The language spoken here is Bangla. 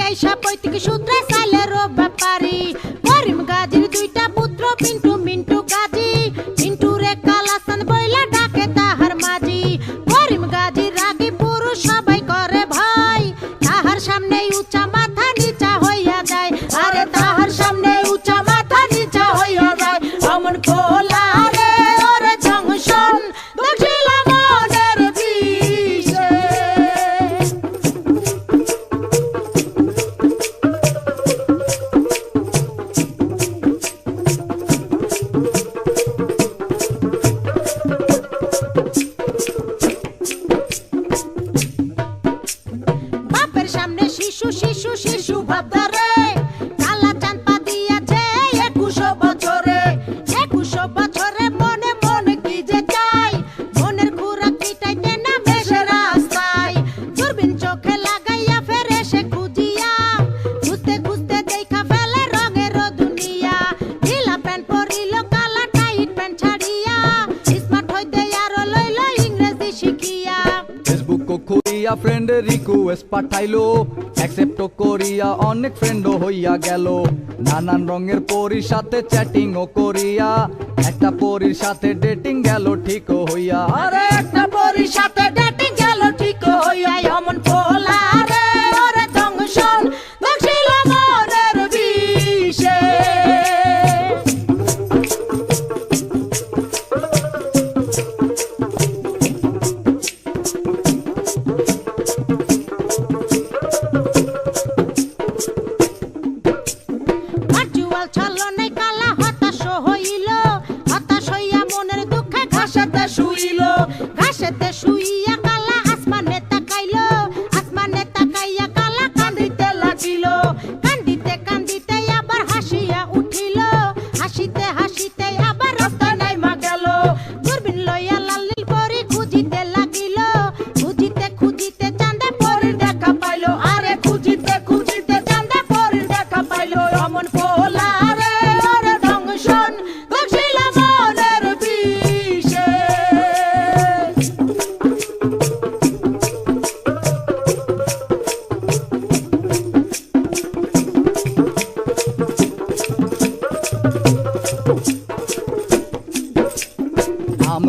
আইসা সব পৈতৃক সূত্রে রোব ব্যাপারী। করিম গাজির দুইটা পুত্র পিন্টু কোরিয়া ফ্রেন্ড রিকোয়েস্ট পাঠাইলো। অ্যাকসেপ্ট কোরিয়া অনেক ফ্রেন্ডও হইয়া গেল। নানান রঙের পরির সাথে চ্যাটিং ও কোরিয়া। একটা পরির সাথে ডেটিং গেল ঠিকও হইয়া। আরে একটা পরির সাথে Felipe